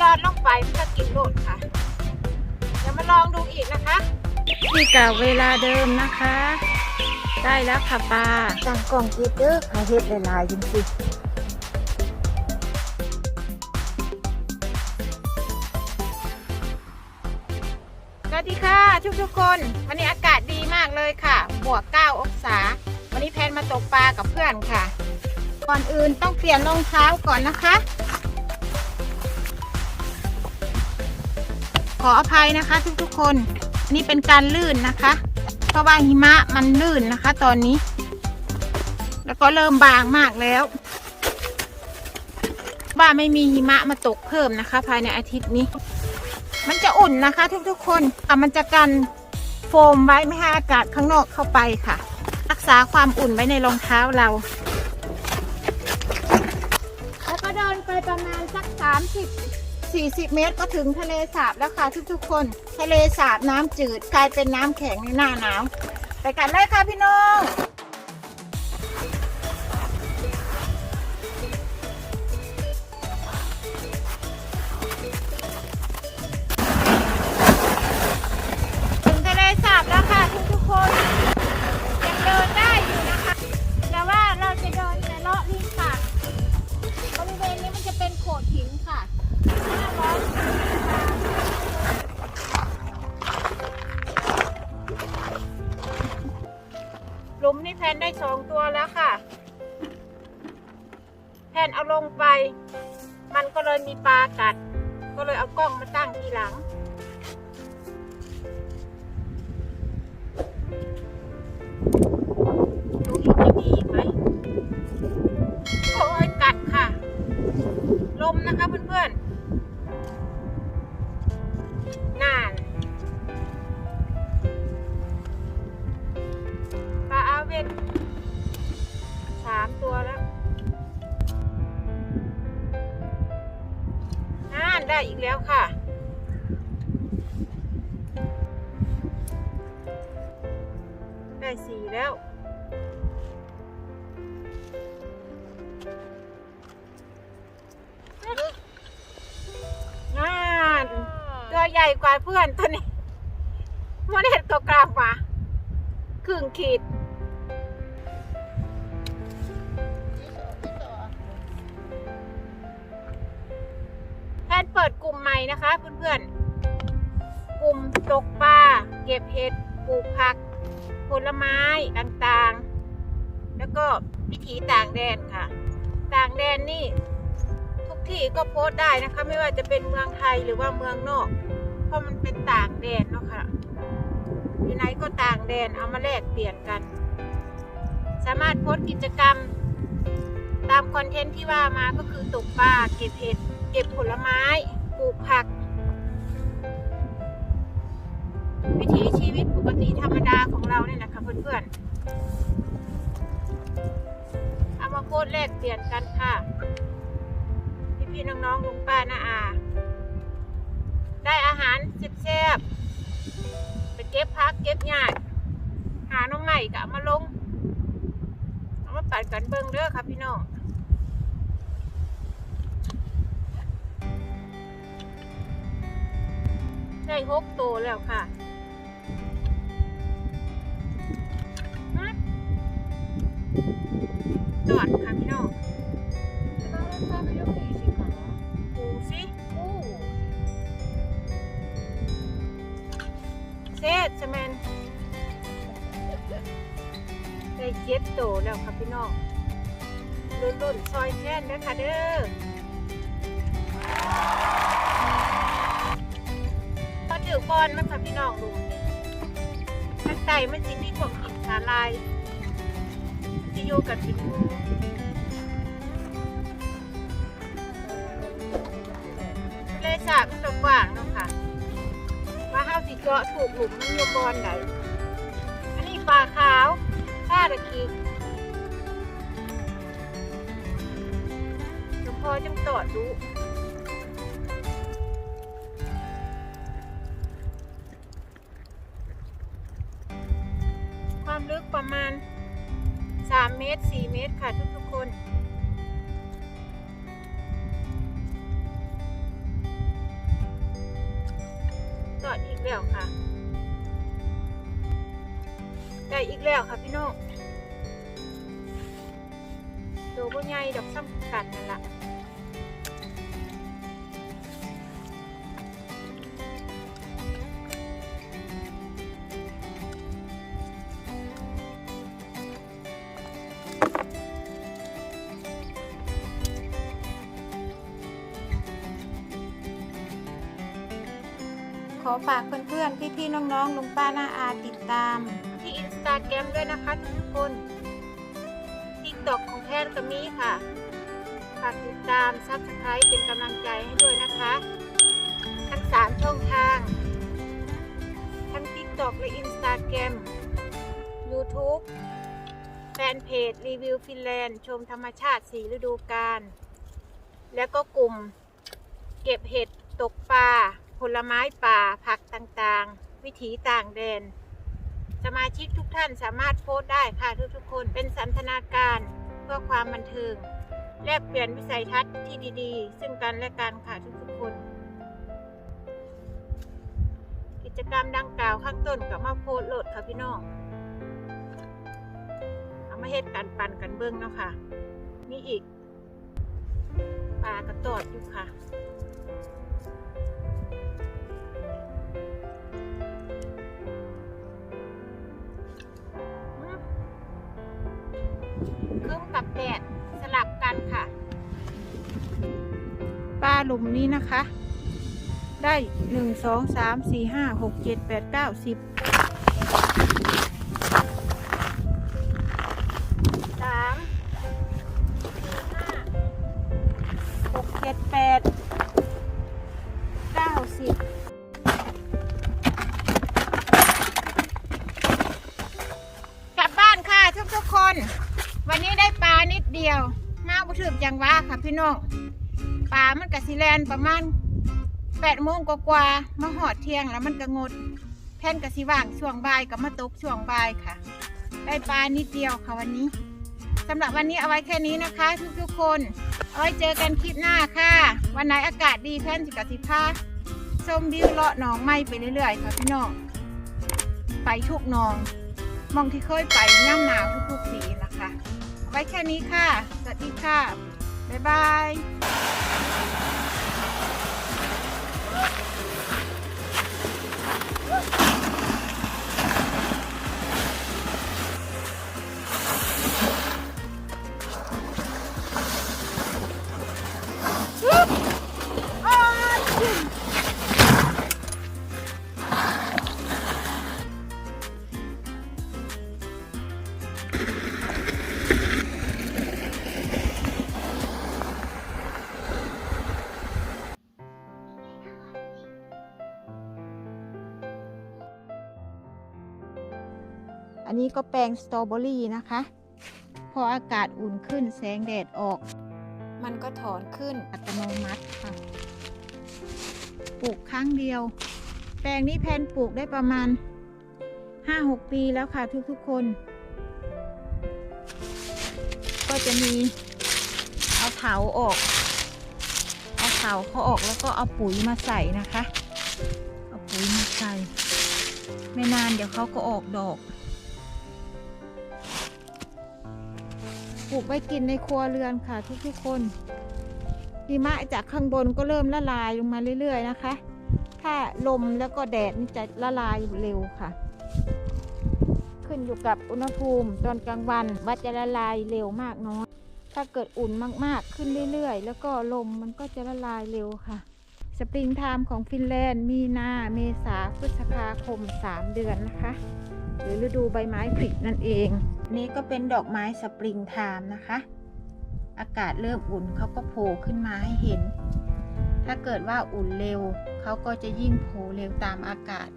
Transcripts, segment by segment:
ยอดลงไปมันก็กินโลดค่ะ เดี๋ยวมาลองดูอีกนะคะที่เก่าเวลาเดิมนะคะ ได้แล้วค่ะปลาสั่งกล่องเก็บเด้อค่ะเฮ็ดหลายๆจริงสวัสดีค่ะทุกทุกๆคนวันนี้อากาศดีมากเลยค่ะ บวก 9 องศา วันนี้แพนมาตกปลากับเพื่อนค่ะ ก่อนอื่นต้องเปลี่ยนรองเท้าก่อนนะคะ ออภัยนะคะ ทุกๆคน นี่เป็นการลื่นนะคะ เพราะว่าหิมะมันลื่นนะคะ ตอนนี้ แล้วก็เริ่มบางมากแล้ว ว่าไม่มีหิมะมาตกเพิ่มนะคะ ภายในอาทิตย์นี้ มันจะอุ่นนะคะ ทุกๆคนอะมันจะกันโฟมไว้ไม่ให้อากาศข้างนอกเข้าไปค่ะ รักษาความอุ่นไว้ในรองเท้าเรา แล้วก็เดินไปประมาณสัก 30 40 เมตรก็ถึงทะเลสาบแล้วค่ะทุกๆ คน ทะเลสาบน้ำจืดกลายเป็นน้ำแข็งในหน้าหนาวไปกันเลยค่ะพี่น้อง ลุมนี่แพนได้สองตัวแล้วค่ะ แพนเอาลงไป มันก็เลยมีปลากัด ก็เลยเอากล้องมาตั้งทีหลัง ดูอีกจะมีอีกไหมโอ้ยกัดค่ะ ลมนะคะเพื่อนๆ ได้สี่แล้วงานตัวใหญ่กว่าเพื่อนตัวนี้มันเห็ดตัวกลางมาครึ่งขีดแพนเปิดกลุ่มใหม่นะคะเพื่อนๆ กลุ่มตกปลาเก็บเห็ดปลูกผัก ผลไม้ต่างๆ แล้วก็วิถีต่างแดนค่ะ ต่างแดนนี่ทุกที่ก็โพสต์ได้นะคะ ไม่ว่าจะเป็นเมืองไทยหรือว่าเมืองนอก เพราะมันเป็นต่างแดนเนาะค่ะที่ไหนก็ต่างแดนเอามาแลกเปลี่ยนกัน สามารถโพสต์กิจกรรม ตามคอนเทนต์ที่ว่ามาก็คือตกปลาเก็บเห็ด เก็บผลไม้ปลูกผัก วิถีชีวิตปกติธรรมดาของเราเนี่ยนะคะเพื่อนๆเอามาโพสต์แลกเปลี่ยนกันค่ะ พี่ๆน้องๆลุงป้าน้าอา ได้อาหารแซ่บๆไปเก็บพักเก็บหญ้าหาน้องใหม่ก็มาลงเอามาปัดกันเบิ่งเด้อค่ะพี่น้องได้หกตัวแล้วค่ะ เจ็ดโตแล้วครับพี่น้องรุ่นรุ่นซอยแค้นเด้อค่ะเด้อพอถือก้อนมันค่ะพี่น้องลุงข้างใต้มันจิมีพวกกินสาลายที่อยู่กับกินหมูเลสาบมันก็กว้างเนาะค่ะ ว่าเฮาสิเจาะถูกหลุมมันอยู่บอนไหน ท่าตะคีหลวงพ่อจังตอดดูความลึกประมาณ 3 เมตร 4 เมตรค่ะทุกๆคนตอดอีกแล้วค่ะได้อีกแล้วค่ะพี่น้อง ตัวบ่ใหญ่ดอกซ้ำกันนั่นละขอฝากเพื่อนๆ พี่ๆ น้องๆ ลุงป้าน้าอาติดตาม ที่อินสตาแกรมด้วยนะคะทุกคนทิกตอกข แพทย์ก็มีค่ะ ฝากติดตามซับสไครต์เป็นกำลังใจให้ด้วยนะคะ ทั้ง 3 ช่องทาง ทั้ง TikTok และ Instagram YouTube แฟนเพจรีวิวฟินแลนด์ ชมธรรมชาติสีฤดูกาลแล้วก็กลุ่ม เก็บเห็ดตกปลาผลไม้ป่าผักต่างๆ วิถีต่างแดน สมาชิกทุกท่านสามารถโพสต์ได้ค่ะทุกๆคนเป็นสันทนาการ เพื่อความบันเทิง แลกเปลี่ยนวิสัยทัศน์ที่ดีๆ ซึ่งกันและกันค่ะทุกๆคน กิจกรรมดังกล่าวข้างต้นกับมาโพสโหลดค่ะพี่น้องเอามาเฮ็ดกันปันกันเบิ้งเนาะค่ะมีอีกปลากระตอดอยู่ค่ะ กับแดดสลับกันค่ะปลาหลุมนี้นะคะ ได้หนึ่งสองสามสี่ห้าหกเจ็ดแปดเก้าสิบ สิแลนประมาณแปดโมงกว่าๆมาหอดเที่ยงแล้วมันก็งดแท่นกะสิว่างช่วงบ่ายกับมาตกช่วงบ่ายค่ะ ได้ปลานิดเดียวค่ะวันนี้สำหรับวันนี้เอาไว้แค่นี้นะคะ ทุกๆคน เอาไว้เจอกันคลิปหน้าค่ะ วันไหนอากาศดีแท่นสิกะสิพาชมวิวเลาะหนองไม้ไปเรื่อยๆ ค่ะพี่น้องไปทุกหนอง มองที่เคยไปย่ำหนาวทุกๆปีนะคะ ไว้แค่นี้ค่ะ สวัสดีค่ะ บ๊า อันนี้ก็แปลงสตรอเบอรี่นะคะ พออากาศอุ่นขึ้นแสงแดดออก มันก็ถอนขึ้นอัตโนมัติค่ะ ปลูกครั้งเดียว แปลงนี้แพนปลูกได้ประมาณ 5-6 ปีแล้วค่ะทุกๆคน ก็จะมีเอาเถาออก เอาเถาเขาออกแล้วก็เอาปุ๋ยมาใส่นะคะ เอาปุ๋ยมาใส่ ไม่นานเดี๋ยวเขาก็ออกดอก ปลูกไว้กินในครัวเรือนค่ะทุกๆคนหิมะจากข้างบนก็เริ่มละลายลงมาเรื่อยๆนะคะ ถ้าลมแล้วก็แดดนี่จะละลายเร็วค่ะ ขึ้นอยู่กับอุณหภูมิตอนกลางวันว่าจะละลายเร็วมากน้อย ถ้าเกิดอุ่นมากๆขึ้นเรื่อยๆ แล้วก็ลมมันก็จะละลายเร็วค่ะ สปริงไทม์ของฟินแลนด์มีนา เมษาพฤษภาคม 3 เดือนนะคะ หรือฤดูใบไม้ผลินั่นเอง นี่ก็เป็นดอกไม้สปริงไทม์นะคะ อากาศเริ่มอุ่นเขาก็โผล่ขึ้นมาให้เห็น ถ้าเกิดว่าอุ่นเร็วเขาก็จะยิ่งโผล่เร็วตามอากาศ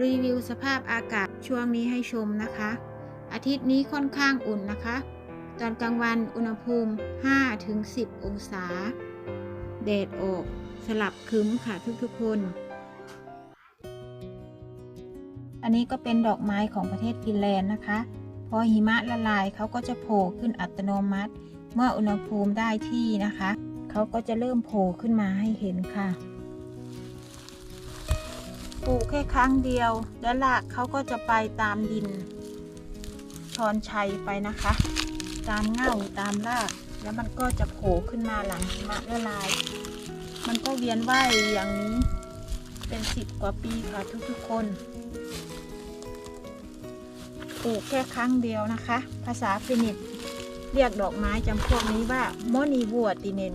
รีวิวสภาพอากาศช่วงนี้ให้ชมนะคะ อาทิตย์นี้ค่อนข้างอุ่นนะคะ ตอนกลางวันอุณหภูมิ 5-10 องศา แดดออกสลับคึ้มค่ะทุกๆคน อันนี้ก็เป็นดอกไม้ของประเทศฟินแลนด์นะคะ พอหิมะละลายเขาก็จะโผล่ขึ้นอัตโนมัติ เมื่ออุณหภูมิได้ที่นะคะ เขาก็จะเริ่มโผล่ขึ้นมาให้เห็นค่ะปลูกแค่ครั้งเดียว แล้วรากเขาก็จะไปตามดิน ชอนชัยไปนะคะ ตามเง่าตามราก แล้วมันก็จะโผล่ขึ้นมาหลังหิมะละลาย มันก็เวียนว่ายอย่างนี้เป็นสิบกว่าปีค่ะทุกๆคนปลูกแค่ครั้งเดียวนะคะ ภาษาฟินิชเรียกดอกไม้จำพวกนี้ว่าโมนีวัวติเนน